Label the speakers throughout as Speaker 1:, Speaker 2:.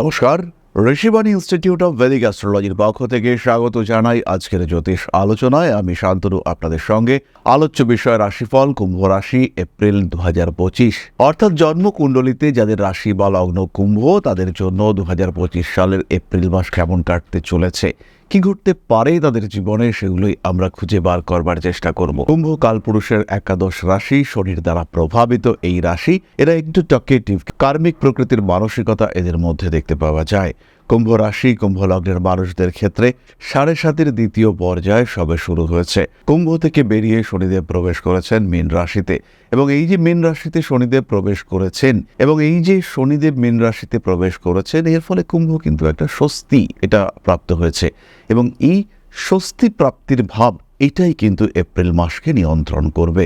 Speaker 1: নমস্কার, Rishibani institute of Vedic অ্যাস্ট্রোলজির পক্ষ থেকে স্বাগত জানাই আজকের জ্যোতিষ আলোচনায়। আমি শান্তনু, আপনাদের সঙ্গে আলোচ্য বিষয় রাশিফল, কুম্ভ রাশি, এপ্রিল দু হাজার পঁচিশ। অর্থাৎ জন্মকুণ্ডলিতে যাদের রাশি বা লগ্ন কুম্ভ, তাদের জন্য দু হাজার পঁচিশ সালের এপ্রিল মাস কেমন কাটতে চলেছে? কি ঘটতে পারে তাদের জীবনে সেগুলোই আমরা খুঁজে বার করবার চেষ্টা করব। কুম্ভ কালপুরুষের একাদশ রাশি শরীর দ্বারা প্রভাবিত এই রাশি, এরা একটু টকেটিভ কার্মিক প্রকৃতির মানসিকতা এদের মধ্যে দেখতে পাওয়া যায়। কুম্ভ রাশি, কুম্ভ লগ্নের মানুষদের ক্ষেত্রে সাড়ে সাতের দ্বিতীয় পর্যায় সবে শুরু হয়েছে। কুম্ভ থেকে বেরিয়ে শনিদেব প্রবেশ করেছেন মীন রাশিতে এবং এই যে মীন রাশিতে শনিদেব প্রবেশ করেছেন এবং এই যে শনিদেব মীন রাশিতে প্রবেশ করেছেন, এর ফলে কুম্ভ কিন্তু একটা স্বস্তি এটা প্রাপ্ত হয়েছে এবং এই স্বস্তি প্রাপ্তির ভাব এটাই কিন্তু এপ্রিল মাসকে নিয়ন্ত্রণ করবে।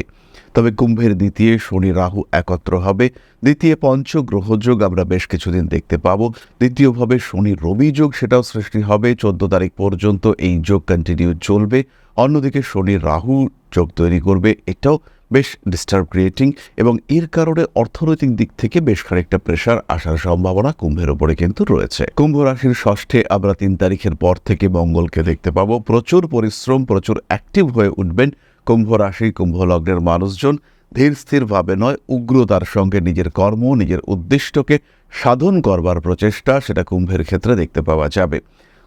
Speaker 1: তবে কুম্ভের দ্বিতীয় শনি রাহু একত্র হবে। দ্বিতীয় পঞ্চ গ্রহযোগ আমরা বেশ কিছুদিন দেখতে পাবো। দ্বিতীয়ভাবে শনি রবি যোগ সেটাও সৃষ্টি হবে। চোদ্দ তারিখ পর্যন্ত এই যোগ কন্টিনিউ চলবে। অন্যদিকে শনি রাহু যোগ তৈরি করবে। এটাও বেশ ডিস্টার্ব ক্রিয়েটিং এবং এর কারণে অর্থনৈতিক দিক থেকে বেশ খানিকটা প্রেশার আসার সম্ভাবনা কুম্ভের ওপরে কিন্তু রয়েছে। কুম্ভ রাশির ষষ্ঠে আমরা তিন তারিখের পর থেকে মঙ্গলকে দেখতে পাবো। প্রচুর পরিশ্রম, প্রচুর অ্যাক্টিভ হয়ে উঠবেন। কুম্ভ রাশি, কুম্ভ লগ্নের মানুষজন ধীর স্থিরভাবে নয়, উগ্রতার সঙ্গে নিজের কর্ম, নিজের উদ্দিষ্টকে সাধন করবার প্রচেষ্টা সেটা কুম্ভের ক্ষেত্রে দেখতে পাওয়া যাবে।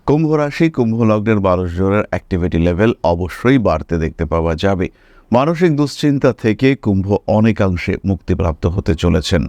Speaker 1: কুম্ভ রাশি, কুম্ভ লগ্নের মানুষজনের অ্যাক্টিভিটি লেভেল অবশ্যই বাড়তে দেখতে পাওয়া যাবে। মানসিক দুশ্চিন্তা থেকে কুম্ভ অনেকাংশে মুক্তিপ্রাপ্ত হতে চলেছেন।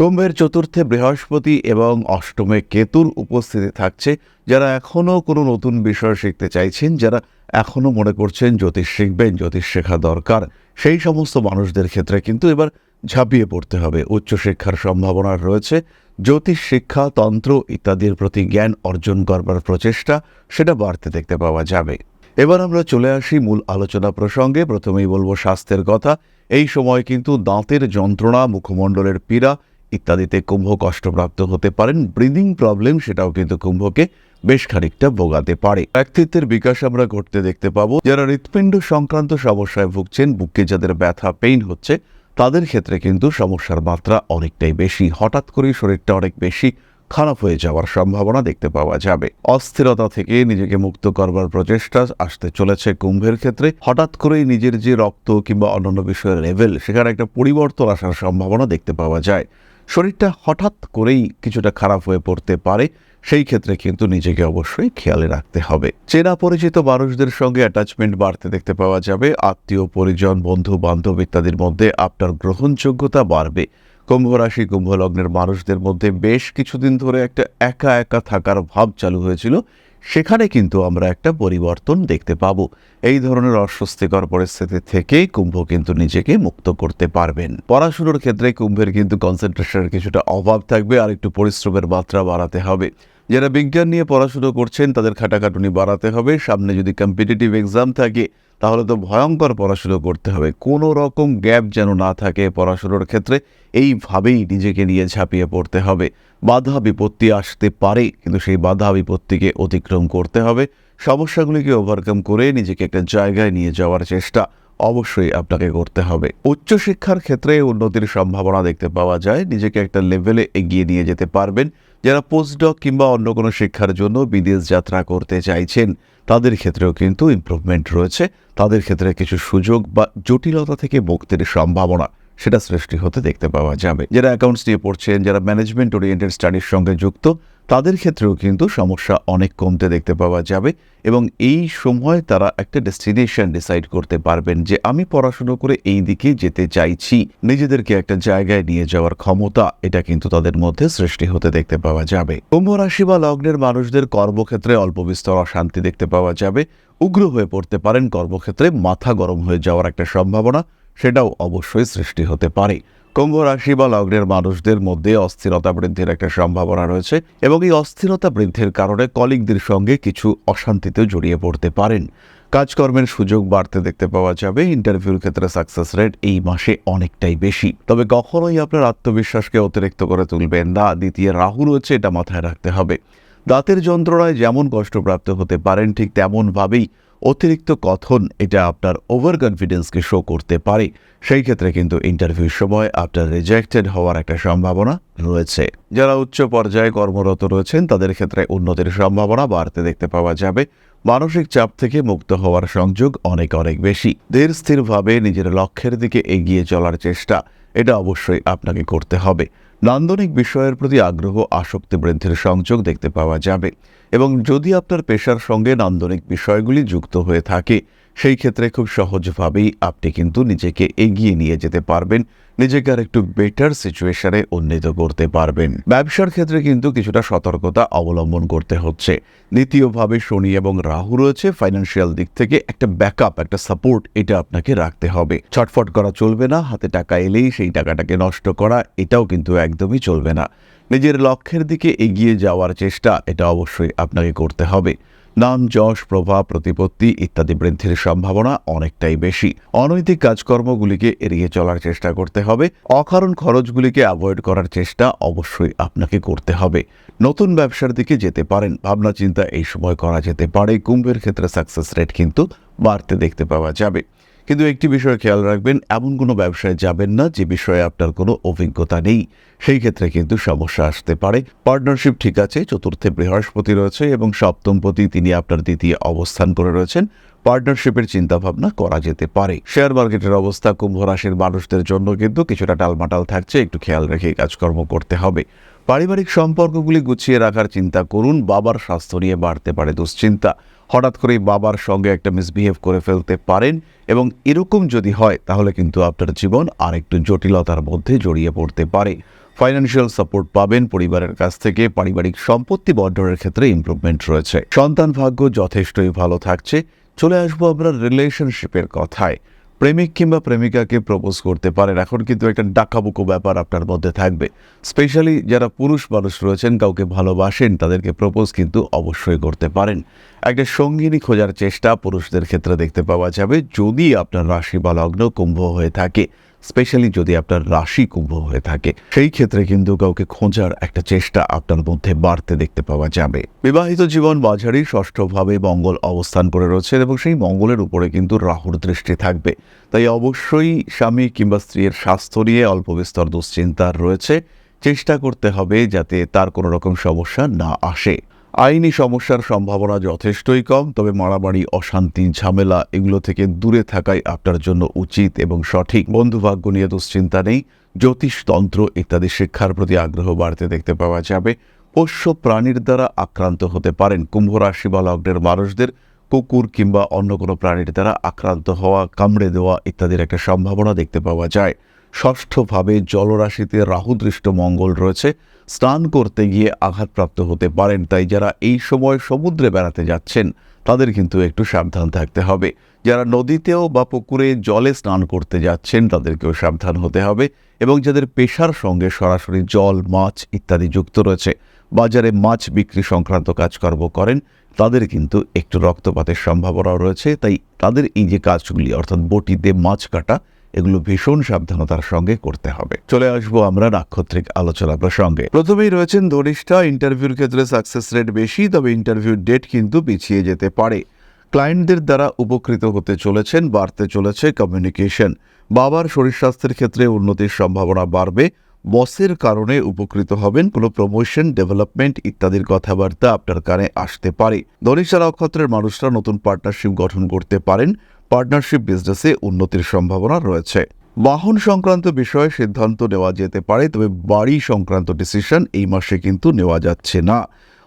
Speaker 1: কুম্ভের চতুর্থে বৃহস্পতি এবং অষ্টমে কেতুর উপস্থিতি থাকছে, যারা এখনও কোনো নতুন বিষয় শিখতে চাইছেন, যারা এখনও মনে করছেন জ্যোতিষ শিখবেন, জ্যোতিষ শেখা দরকার। সেই সমস্ত মানুষদের ক্ষেত্রে কিন্তু এবার ঝাঁপিয়ে পড়তে হবে। উচ্চশিক্ষার সম্ভাবনা রয়েছে। জ্যোতিষ শিক্ষা, তন্ত্র ইত্যাদির প্রতি জ্ঞান অর্জন করবার প্রচেষ্টা, সেটা বাড়তে দেখতে পাওয়া যাবে। এবার আমরা চলে আসি মূল আলোচনা প্রসঙ্গে। প্রথমেই বলব স্বাস্থ্যের কথা। এই সময় কিন্তু দাঁতের যন্ত্রণা, মুখমণ্ডলের পীড়া ইত্যাদিতে কুম্ভ কষ্টপ্রাপ্ত হতে পারেন। ব্রিদিং প্রবলেম সেটাও কিন্তু কুম্ভকে বেশ খানিকটা ভোগাতে পারে। ব্যক্তিত্বের বিকাশ আমরা ঘটতে দেখতে পাবো। যারা হৃৎপিণ্ড সংক্রান্ত সমস্যায় ভুগছেন, বুকে যাদের ব্যথা পেইন হচ্ছে, তাদের ক্ষেত্রে কিন্তু সমস্যার মাত্রা অনেকটাই বেশি। হঠাৎ করেই শরীরটা অনেক বেশি খারাপ হয়ে যাওয়ার সম্ভাবনা দেখতে পাওয়া যাবে। অস্থিরতা থেকে নিজেকে মুক্ত করবার প্রচেষ্টা আসতে চলেছে কুম্ভের ক্ষেত্রে। হঠাৎ করেই নিজের যে রক্ত কিংবা অন্যান্য বিষয়ের লেভেল সেখানে একটা পরিবর্তন আসার সম্ভাবনা দেখতে পাওয়া যায়। শরীরটা হঠাৎ করেই কিছুটা খারাপ হয়ে পড়তে পারে, সেই ক্ষেত্রে কিন্তু নিজেকে অবশ্যই খেয়ালে রাখতে হবে। চেনা পরিচিত মানুষদের সঙ্গে অ্যাটাচমেন্ট বাড়তে দেখতে পাওয়া যাবে, আত্মীয়, পরিজন, বন্ধু, বান্ধব ইত্যাদির মধ্যে আপনার গ্রহণযোগ্যতা বাড়বে। কুম্ভ রাশি, কুম্ভ লগ্নের মানুষদের মধ্যে বেশ কিছুদিন ধরে একটা একা একা থাকার ভাব চালু হয়েছিল। সেখানে কিন্তু আমরা একটা পরিবর্তন দেখতে পাব। এই ধরনের অস্বস্তিকর পরিস্থিতি থেকে কুম্ভ কিন্তু নিজেকে মুক্ত করতে পারবেন। পড়াশুনোর ক্ষেত্রে কুম্ভের কিন্তু কনসেন্ট্রেশনের কিছুটা অভাব থাকবে আর একটু পরিশ্রমের মাত্রা বাড়াতে হবে। যারা বিজ্ঞান নিয়ে পড়াশুনো করছেন, তাদের খাটাখাটুনি বাড়াতে হবে। সামনে যদি কম্পিটিটিভ এক্সাম থাকে, তাহলে তো ভয়ঙ্কর পড়াশুনো করতে হবে। কোনো রকম গ্যাপ যেন না থাকে পড়াশুনোর ক্ষেত্রে, এইভাবেই নিজেকে নিয়ে ঝাঁপিয়ে পড়তে হবে। বাধা বিপত্তি আসতে পারে, কিন্তু সেই বাধা বিপত্তিকে অতিক্রম করতে হবে। সমস্যাগুলিকে ওভারকাম করে নিজেকে একটা জায়গায় নিয়ে যাওয়ার চেষ্টা অবশ্যই আপনাকে করতে হবে। উচ্চশিক্ষার ক্ষেত্রে উন্নতির সম্ভাবনা দেখতে পাওয়া যায়। নিজেকে একটা লেভেলে এগিয়ে নিয়ে যেতে পারবেন। যারা পোস্টডক কিংবা অন্য কোনো শিক্ষার জন্য বিদেশ যাত্রা করতে চাইছেন, তাদের ক্ষেত্রেও কিন্তু ইমপ্রুভমেন্ট রয়েছে। তাদের ক্ষেত্রে কিছু সুযোগ বা জটিলতা থেকে মুক্তির সম্ভাবনা সেটা সৃষ্টি হতে দেখতে পাওয়া যাবে। যারা অ্যাকাউন্টস নিয়ে পড়ছেন, যারা ম্যানেজমেন্ট ওরিয়েন্টেড স্টাডির সঙ্গে যুক্ত, তাদের ক্ষেত্রেও কিন্তু সমস্যা অনেক কমতে দেখতে পাওয়া যাবে এবং এই সময় তারা একটা ডেস্টিনেশন ডিসাইড করতে পারবেন যে আমি পড়াশুনো করে এই দিকে যেতে চাইছি। নিজেদেরকে একটা জায়গায় নিয়ে যাওয়ার ক্ষমতা এটা কিন্তু তাদের মধ্যে সৃষ্টি হতে দেখতে পাওয়া যাবে। কুম্ভ রাশি বা লগ্নের মানুষদের কর্মক্ষেত্রে অল্প বিস্তর অশান্তি দেখতে পাওয়া যাবে। উগ্র হয়ে পড়তে পারেন, কর্মক্ষেত্রে মাথা গরম হয়ে যাওয়ার একটা সম্ভাবনা। সেটাও অবশ্যই সৃষ্টি হতে পারে। কুম্ভ রাশি বা লগ্নের মানুষদের মধ্যে অস্থিরতা বৃদ্ধির একটা সম্ভাবনা রয়েছে এবং এই অস্থিরতা বৃদ্ধির কারণে কলিগদের সঙ্গে কিছু অশান্তিতে জড়িয়ে পড়তে পারেন। কাজকর্মের সুযোগ বাড়তে দেখতে পাওয়া যাবে ইন্টারভিউর ক্ষেত্রে সাকসেস রেট এই মাসে অনেকটাই বেশি। তবে কখনোই আপনার আত্মবিশ্বাসকে অতিরিক্ত করে তুলবেন না, দ্বিতীয় রাহু রয়েছে, এটা মাথায় রাখতে হবে। দাঁতের যন্ত্রণায় যেমন কষ্টপ্রাপ্ত হতে পারেন, ঠিক তেমনভাবেই অতিরিক্ত কথন এটা আপনার ওভার কনফিডেন্সকে শো করতে পারে। সেই ক্ষেত্রে কিন্তু ইন্টারভিউর সময় আপনার রিজেক্টেড হওয়ার একটা সম্ভাবনা রয়েছে। যারা উচ্চ পর্যায়ে কর্মরত রয়েছেন, তাদের ক্ষেত্রে উন্নতির সম্ভাবনা বাড়তে দেখতে পাওয়া যাবে। মানসিক চাপ থেকে মুক্ত হওয়ার সংযোগ অনেক অনেক বেশি। ধীর স্থিরভাবে নিজের লক্ষ্যের দিকে এগিয়ে চলার চেষ্টা, এটা অবশ্যই আপনাকে করতে হবে। নান্দনিক বিষয়ের প্রতি আগ্রহ, আসক্তি, বৃদ্ধির সংযোগ দেখতে পাওয়া যাবে। এবং যদি আপনার পেশার সঙ্গে নান্দনিক বিষয়গুলি যুক্ত হয়ে থাকে সেই ক্ষেত্রে খুব সহজভাবেই আপনি কিন্তু নিজেকে এগিয়ে নিয়ে যেতে পারবেন, নিজেকে আর একটু বেটার সিচুয়েশনে উন্নীত করতে পারবেন। ব্যবসার ক্ষেত্রে কিন্তু কিছুটা সতর্কতা অবলম্বন করতে হচ্ছে। দ্বিতীয়ভাবে শনি এবং রাহু রয়েছে ফাইন্যান্সিয়াল দিক থেকে একটা ব্যাকআপ একটা সাপোর্ট এটা আপনাকে রাখতে হবে। ছটফট করা চলবে না, হাতে টাকা এলেই সেই টাকাটাকে নষ্ট করা, এটাও কিন্তু একদমই চলবে না। নিজের লক্ষ্যের দিকে এগিয়ে যাওয়ার চেষ্টা, এটা অবশ্যই আপনাকে করতে হবে। নাম, যশ, প্রভাব, প্রতিপত্তি ইত্যাদি বৃদ্ধির সম্ভাবনা অনেকটাই বেশি। অনৈতিক কাজকর্মগুলিকে এড়িয়ে চলার চেষ্টা করতে হবে। অকারণ খরচগুলিকে অ্যাভয়েড করার চেষ্টা অবশ্যই আপনাকে করতে হবে। নতুন ব্যবসার দিকে যেতে পারেন। ভাবনা চিন্তা এই সময় করা যেতে পারে। কুম্ভের ক্ষেত্রে সাকসেস রেট কিন্তু বাড়তে দেখতে পাওয়া যাবে। কিন্তু একটি বিষয় খেয়াল রাখবেন, এমন কোনো ব্যবসায় যাবেন না যে বিষয়ে আপনার কোনো অভিজ্ঞতা নেই। সেই ক্ষেত্রে কিন্তু সমস্যা আসতে পারে। পার্টনারশিপ ঠিক আছে, চতুর্থে বৃহস্পতি রয়েছে এবং সপ্তমপতি তিনি আপনার দ্বিতীয় অবস্থান করে রয়েছেন। পার্টনারশিপের চিন্তাভাবনা করা যেতে পারে। শেয়ার মার্কেটের অবস্থা, কুম্ভ রাশির মানুষদের জন্য কিন্তু কিছুটা টালমাটাল থাকছে। একটু খেয়াল রেখে কাজকর্ম করতে হবে। পারিবারিক সম্পর্কগুলি গুছিয়ে রাখার চিন্তা করুন। বাবার স্বাস্থ্য নিয়ে বাড়তে পারে দুশ্চিন্তা। হঠাৎ করেই বাবার সঙ্গে একটা মিসবিহেভ করে ফেলতে পারেন এবং এরকম যদি হয়, তাহলে কিন্তু আপনার জীবন আর একটু জটিলতার মধ্যে জড়িয়ে পড়তে পারে। ফাইন্যান্সিয়াল সাপোর্ট পাবেন, পরিবারের কাছ থেকে, পারিবারিক সম্পত্তি বন্টনের ক্ষেত্রে ইম্প্রুভমেন্ট রয়েছে। সন্তান ভাগ্য যথেষ্টই ভালো থাকছে। চলে আসব আমরা রিলেশনশিপের কথায়। প্রেমিক কিংবা প্রেমিকাকে প্রপোজ করতে পারেন। এখন কিন্তু একটা ডাকাবুকো ব্যাপার আপনার মধ্যে থাকবে। স্পেশালি যারা পুরুষ মানুষ রয়েছেন, কাউকে ভালোবাসেন, তাদেরকে প্রপোজ কিন্তু অবশ্যই করতে পারেন। একটা সঙ্গিনী খোঁজার চেষ্টা পুরুষদের ক্ষেত্রে দেখতে পাওয়া যাবে। যদি আপনার রাশি বা লগ্ন কুম্ভ হয়ে থাকে স্পেশালি যদি আপনার রাশি কুম্ভ হয়ে থাকে, সেই ক্ষেত্রে কিন্তু কাউকে খোঁজার একটা চেষ্টা আপনার মধ্যে বাড়তে দেখতে পাওয়া যাবে। বিবাহিত জীবন বাজারই ষষ্ঠভাবে মঙ্গল অবস্থান করে রয়েছে এবং সেই মঙ্গলের উপরে কিন্তু রাহুর দৃষ্টি থাকবে। তাই অবশ্যই স্বামী কিংবা স্ত্রীর স্বাস্থ্য নিয়ে অল্প বিস্তর দুশ্চিন্তার রয়েছে। চেষ্টা করতে হবে যাতে তার কোনো রকম সমস্যা না আসে। আইনি সমস্যার সম্ভাবনা যথেষ্টই কম, তবে মারামারি, অশান্তি, ঝামেলা এগুলো থেকে দূরে থাকাই আপনার জন্য উচিত এবং সঠিক। বন্ধুভাগ্য নিয়ে দুশ্চিন্তা নেই, জ্যোতিষতন্ত্র ইত্যাদি শিক্ষার প্রতি আগ্রহ বাড়তে দেখতে পাওয়া যাবে। পোষ্য প্রাণীর দ্বারা আক্রান্ত হতে পারেন কুম্ভ রাশি বা লগ্নের মানুষদের, কুকুর কিংবা অন্য কোনো প্রাণীর দ্বারা আক্রান্ত হওয়া, কামড়ে দেওয়া ইত্যাদির একটা সম্ভাবনা দেখতে পাওয়া যায়। ষষ্ঠভাবে জলরাশিতে রাহুদৃষ্ট মঙ্গল রয়েছে স্নান করতে গিয়ে আঘাতপ্রাপ্ত হতে পারেন। তাই যারা এই সময় সমুদ্রে বেড়াতে যাচ্ছেন, তাদের কিন্তু একটু সাবধান থাকতে হবে। যারা নদীতেও বা পুকুরে জলে স্নান করতে যাচ্ছেন, তাদেরকেও সাবধান হতে হবে এবং যাদের পেশার সঙ্গে সরাসরি জল, মাছ ইত্যাদি যুক্ত রয়েছে, বাজারে মাছ বিক্রি সংক্রান্ত কাজকর্ম করেন, তাদের কিন্তু একটু রক্তপাতের সম্ভাবনাও রয়েছে। তাই তাদের এই যে কাজগুলি, অর্থাৎ বটিতে মাছ কাটা এগুলো ভীষণ সাবধানতার সঙ্গে করতে হবে। চলে আসব আমরা নাক্ষত্রিক আলোচনা প্রসঙ্গে। প্রথমেই রয়েছেন ধনিষ্ঠা ইন্টারভিউর ক্ষেত্রে সাকসেস রেট বেশি, তবে ইন্টারভিউর ডেট কিন্তু পিছিয়ে যেতে পারে। ক্লায়েন্টদের দ্বারা উপকৃত হতে চলেছেন, বাড়তে চলেছে কমিউনিকেশন বাবার শরীর স্বাস্থ্যের ক্ষেত্রে উন্নতির সম্ভাবনা বাড়বে। বসের কারণে উপকৃত হবেন, কোনো প্রমোশন ডেভেলপমেন্ট ইত্যাদির কথাবার্তা আপনার কানে আসতে পারে। ধনিষ্ঠা নক্ষত্রের মানুষরা নতুন পার্টনারশিপ গঠন করতে পারেন। পার্টনারশিপ বিজনেসে উন্নতির সম্ভাবনা রয়েছে। বাহন সংক্রান্ত বিষয়ে সিদ্ধান্ত নেওয়া যেতে পারে, তবে বাড়ি সংক্রান্ত ডিসিশন এই মাসে কিন্তু নেওয়া যাচ্ছে না।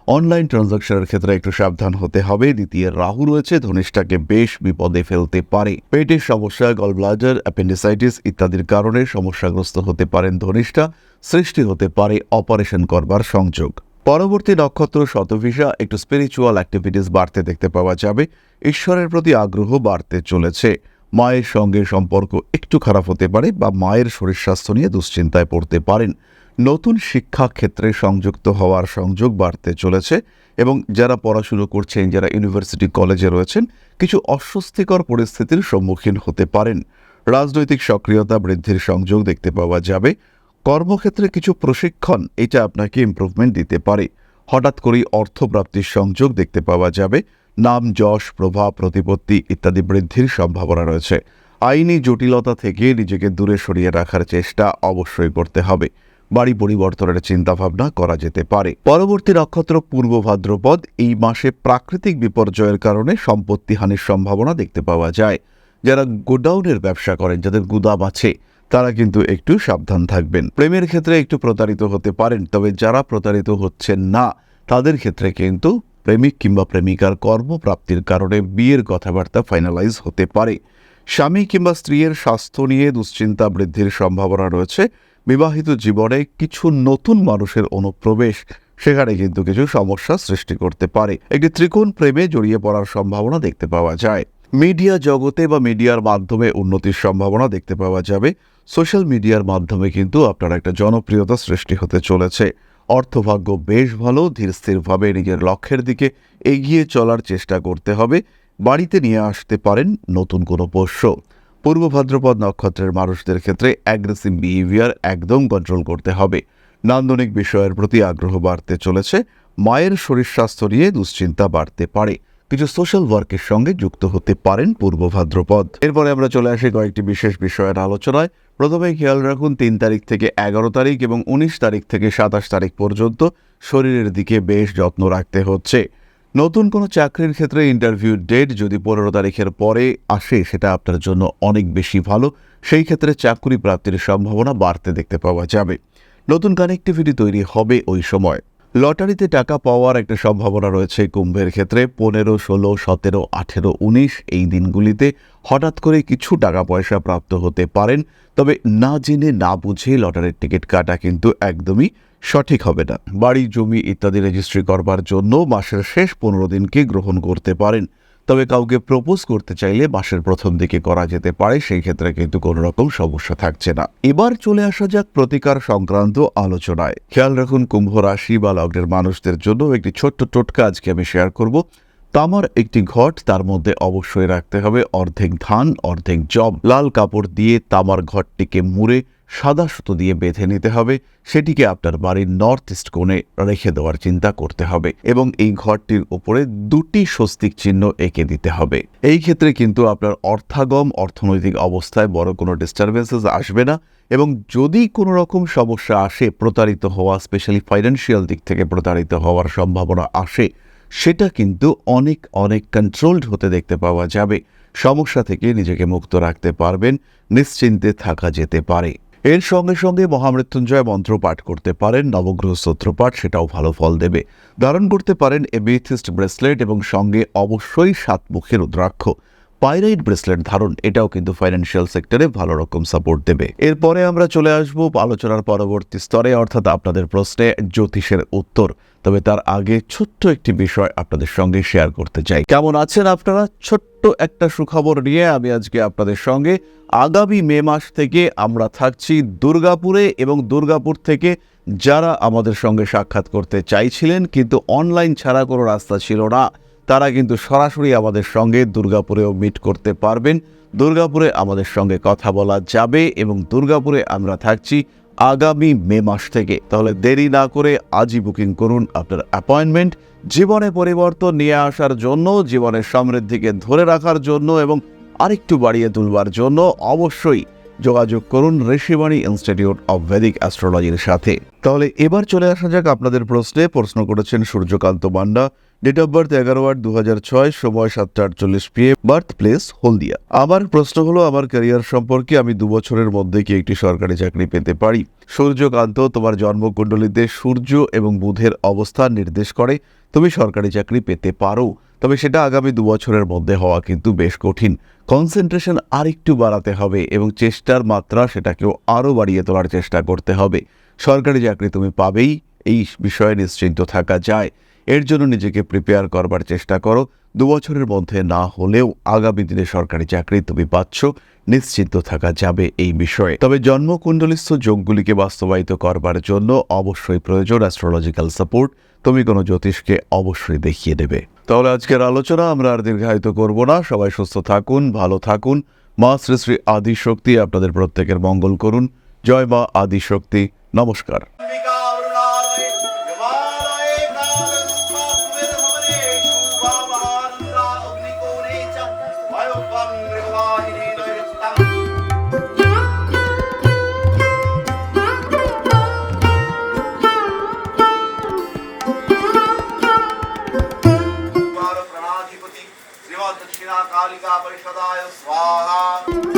Speaker 1: অনলাইন ট্রানজাকশনের ক্ষেত্রে একটু সাবধান হতে হবে। দ্বিতীয়, রাহু রয়েছে, ধনিষ্ঠাকে বেশ বিপদে ফেলতে পারে। পেটের সমস্যা গলব্লাডার অ্যাপেন্ডিসাইটিস ইত্যাদির কারণে সমস্যাগ্রস্ত হতে পারেন ধনিষ্ঠা, সৃষ্টি হতে পারে অপারেশন করবার সংযোগ। পরবর্তী নক্ষত্র শতভিসা একটু স্পিরিচুয়াল অ্যাক্টিভিটিস বাড়তে দেখতে পাওয়া যাবে। ঈশ্বরের প্রতি আগ্রহ বাড়তে চলেছে। মায়ের সঙ্গে সম্পর্ক একটু খারাপ হতে পারে বা মায়ের শরীর স্বাস্থ্য নিয়ে দুশ্চিন্তায় পড়তে পারেন। নতুন শিক্ষা ক্ষেত্রে সংযুক্ত হওয়ার সংযোগ বাড়তে চলেছে এবং যারা পড়াশুনো করছেন, যারা ইউনিভার্সিটি কলেজে রয়েছেন, কিছু অস্বস্তিকর পরিস্থিতির সম্মুখীন হতে পারেন। রাজনৈতিক সক্রিয়তা বৃদ্ধির সংযোগ দেখতে পাওয়া যাবে। কর্মক্ষেত্রে কিছু প্রশিক্ষণ, এটা আপনাকে ইমপ্রুভমেন্ট দিতে পারে। হঠাৎ করেই অর্থপ্রাপ্তির সংযোগ দেখতে পাওয়া যাবে। নাম, যশ, প্রভাব, প্রতিপত্তি ইত্যাদি বৃদ্ধির সম্ভাবনা রয়েছে। আইনি জটিলতা থেকে নিজেকে দূরে সরিয়ে রাখার চেষ্টা অবশ্যই করতে হবে। বাড়ি পরিবর্তনের চিন্তাভাবনা করা যেতে পারে। পরবর্তী নক্ষত্র পূর্ব ভাদ্রপদ, এই মাসে প্রাকৃতিক বিপর্যয়ের কারণে সম্পত্তি হানির সম্ভাবনা দেখতে পাওয়া যায়। যারা গোডাউনের ব্যবসা করেন, যাদের গুদাম আছে তারা কিন্তু একটু সাবধান থাকবেন। প্রেমের ক্ষেত্রে একটু প্রতারিত হতে পারেন, তবে যারা প্রতারিত হচ্ছেন না, তাদের ক্ষেত্রে কিন্তু প্রেমিক কিংবা প্রেমিকার কর্মপ্রাপ্তির কারণে বিয়ের কথাবার্তা ফাইনালাইজ হতে পারে। স্বামী কিংবা স্ত্রীর স্বাস্থ্য নিয়ে দুশ্চিন্তা বৃদ্ধির সম্ভাবনা রয়েছে। বিবাহিত জীবনে কিছু নতুন মানুষের অনুপ্রবেশ, সেখানে কিন্তু কিছু সমস্যা সৃষ্টি করতে পারে। একটি ত্রিকোণ প্রেমে জড়িয়ে পড়ার সম্ভাবনা দেখতে পাওয়া যায়। মিডিয়া জগতে বা মিডিয়ার মাধ্যমে উন্নতির সম্ভাবনা দেখতে পাওয়া যাবে। সোশ্যাল মিডিয়ার মাধ্যমে কিন্তু আপনার একটা জনপ্রিয়তা সৃষ্টি হতে চলেছে। অর্থভাগ্য বেশ ভালো ধীরস্থিরভাবে নিজের লক্ষ্যের দিকে এগিয়ে চলার চেষ্টা করতে হবে। বাড়িতে নিয়ে আসতে পারেন নতুন কোনো পোষ্য। পূর্ব ভাদ্রপদ নক্ষত্রের মানুষদের ক্ষেত্রে অ্যাগ্রেসিভ বিহেভিয়ার একদম কন্ট্রোল করতে হবে। নান্দনিক বিষয়ের প্রতি আগ্রহ বাড়তে চলেছে। মায়ের শরীর স্বাস্থ্য নিয়ে দুশ্চিন্তা বাড়তে পারে। কিছু সোশ্যাল ওয়ার্কের সঙ্গে যুক্ত হতে পারেন পূর্ব ভাদ্রপদ। এরপরে আমরা চলে আসি কয়েকটি বিশেষ বিষয়ের আলোচনায়। প্রথমে খেয়াল রাখুন, তিন তারিখ থেকে এগারো তারিখ এবং উনিশ তারিখ থেকে সাতাশ তারিখ পর্যন্ত শরীরের দিকে বেশ যত্ন রাখতে হচ্ছে। নতুন কোনো চাকরির ক্ষেত্রে ইন্টারভিউ ডেট যদি পনেরো তারিখের পরে আসে, সেটা আপনার জন্য অনেক বেশি ভালো। সেই ক্ষেত্রে চাকরি প্রাপ্তির সম্ভাবনা বাড়তে দেখতে পাওয়া যাবে। নতুন কানেক্টিভিটি তৈরি হবে ওই সময়। লটারিতে টাকা পাওয়ার একটা সম্ভাবনা রয়েছে কুম্ভের ক্ষেত্রে। পনেরো, ষোলো, সতেরো, আঠেরো, উনিশ এই দিনগুলিতে হঠাৎ করে কিছু টাকা পয়সা প্রাপ্ত হতে পারেন। তবে না জেনে না বুঝে লটারির টিকিট কাটা কিন্তু একদমই সঠিক হবে না। বাড়ি, জমি ইত্যাদি রেজিস্ট্রি করবার জন্য মাসের শেষ পনেরো দিনকে গ্রহণ করতে পারেন। তবে কাউকে প্রপোজ করতে চাইলে মাসের প্রথম দিকে করা যেতে পারে, সেই ক্ষেত্রে কিন্তু কোনো রকম সমস্যা থাকছে না। এবার চলে আসা যাক প্রতিকার সংক্রান্ত আলোচনায়। খেয়াল রাখুন, কুম্ভ রাশি বা লগ্নের মানুষদের জন্য একটি ছোট্ট টোটকা আজকে আমি শেয়ার করব। তামার একটি ঘট, তার মধ্যে অবশ্যই রাখতে হবে অর্ধেক ধান, অর্ধেক জব। লাল কাপড় দিয়ে তামার ঘরটিকে মুড়ে সাদা সুতো দিয়ে বেঁধে নিতে হবে, সেটিকে আপনার বাড়ির নর্থ ইস্ট কোণে রেখে দেওয়ার চিন্তা করতে হবে এবং এই ঘরটির উপরে দুটি স্বস্তিক চিহ্ন এঁকে দিতে হবে। এই ক্ষেত্রে কিন্তু আপনার অর্থাগম অর্থনৈতিক অবস্থায় বড় কোনো ডিস্টারবেন্সেস আসবে না এবং যদি কোনো রকম সমস্যা আসে, প্রতারিত হওয়া স্পেশালি ফাইন্যান্সিয়াল দিক থেকে প্রতারিত হওয়ার সম্ভাবনা আসে, সেটা কিন্তু অনেক অনেক কন্ট্রোলড হতে দেখতে পাওয়া যাবে। সমস্যা থেকে নিজেকে মুক্ত রাখতে পারবেন, নিশ্চিন্তে থাকা যেতে পারে। এর সঙ্গে সঙ্গে মহামৃত্যুঞ্জয় মন্ত্র পাঠ করতে পারেন নবগ্রহ স্তোত্রপাঠ সেটাও ভালো ফল দেবে। ধারণ করতে পারেন এমিথিস্ট ব্রেসলেট এবং সঙ্গে অবশ্যই সাত মুখের রুদ্রাক্ষ। পাইরাইট ব্রেসলেট ধারণ, এটাও কিন্তু ফাইন্যান্সিয়াল সেক্টরে ভালো রকম সাপোর্ট দেবে। এরপরে আমরা চলে আসব আলোচনার পরবর্তী স্তরে, অর্থাৎ আপনাদের প্রশ্নে জ্যোতিষের উত্তর। তবে তার আগে ছোট্ট একটি বিষয় আপনাদের সঙ্গে শেয়ার করতে চাই। কেমন আছেন আপনারা? ছোট্ট একটা সুখবর নিয়ে আমি আজকে আপনাদের সঙ্গে। আগামী মে মাস থেকে আমরা থাকছি দুর্গাপুরে এবং দুর্গাপুর থেকে যারা আমাদের সঙ্গে সাক্ষাৎ করতে চাইছিলেন, কিন্তু অনলাইন ছাড়া কোনো রাস্তা ছিল না। তারা কিন্তু সরাসরি আমাদের সঙ্গে দুর্গাপুরেও মিট করতে পারবেন। দুর্গাপুরে আমাদের সঙ্গে কথা বলা যাবে এবং দুর্গাপুরে আমরা থাকছি আগামী মে মাস থেকে। তাহলে দেরি না করে আজই বুকিং করুন আপনার অ্যাপয়েন্টমেন্ট। জীবনে পরিবর্তন নিয়ে আসার জন্য, জীবনের সমৃদ্ধিকে ধরে রাখার জন্য এবং আরেকটু বাড়িয়ে তুলবার জন্য অবশ্যই যোগাযোগ করুন ঋষিবাণী ইনস্টিটিউট অব ভেদিক অ্যাস্ট্রোলজির সাথে। তাহলে এবার চলে আসা যাক আপনাদের প্রশ্নে। প্রশ্ন করেছেন Suryakanta Manda. Date of birth এগারো আট দু হাজার ছয়, সময় সাতটা আটচল্লিশ পিএ বার্থ প্লেস হলদিয়া। আমার প্রশ্ন হলো, আমার ক্যারিয়ার সম্পর্কে আমি দু বছরের মধ্যে কি একটি সরকারি চাকরি পেতে পারি? সূর্যকান্ত, তোমার জন্মকুণ্ডলিতে সূর্য এবং বুধের অবস্থান নির্দেশ করে। তুমি সরকারি চাকরি পেতে পারো। তবে সেটা আগামী দু বছরের মধ্যে হওয়া কিন্তু বেশ কঠিন। কনসেন্ট্রেশন আরেকটু বাড়াতে হবে এবং চেষ্টার মাত্রা সেটাকেও আরও বাড়িয়ে তোলার চেষ্টা করতে হবে। সরকারি চাকরি তুমি পাবেই, এই বিষয়ে নিশ্চিন্ত থাকা যায়। এর জন্য নিজেকে প্রিপেয়ার করবার চেষ্টা করো। দু বছরের মধ্যে না হলেও আগামী দিনে সরকারি চাকরি তুমি পাচ্ছ, নিশ্চিন্ত থাকা যাবে এই বিষয়ে। তবে জন্মকুণ্ডলিস্থ যোগগুলিকে বাস্তবায়িত করবার জন্য অবশ্যই প্রয়োজন অ্যাস্ট্রোলজিক্যাল সাপোর্ট তুমি কোনো জ্যোতিষকে অবশ্যই দেখিয়ে দেবে। তাহলে আজকের আলোচনা আমরা আর দীর্ঘায়িত করব না। সবাই সুস্থ থাকুন, ভালো থাকুন। মা শ্রী শ্রী আদিশক্তি আপনাদের প্রত্যেকের মঙ্গল করুন। জয় মা আদিশক্তি। নমস্কার।
Speaker 2: 啊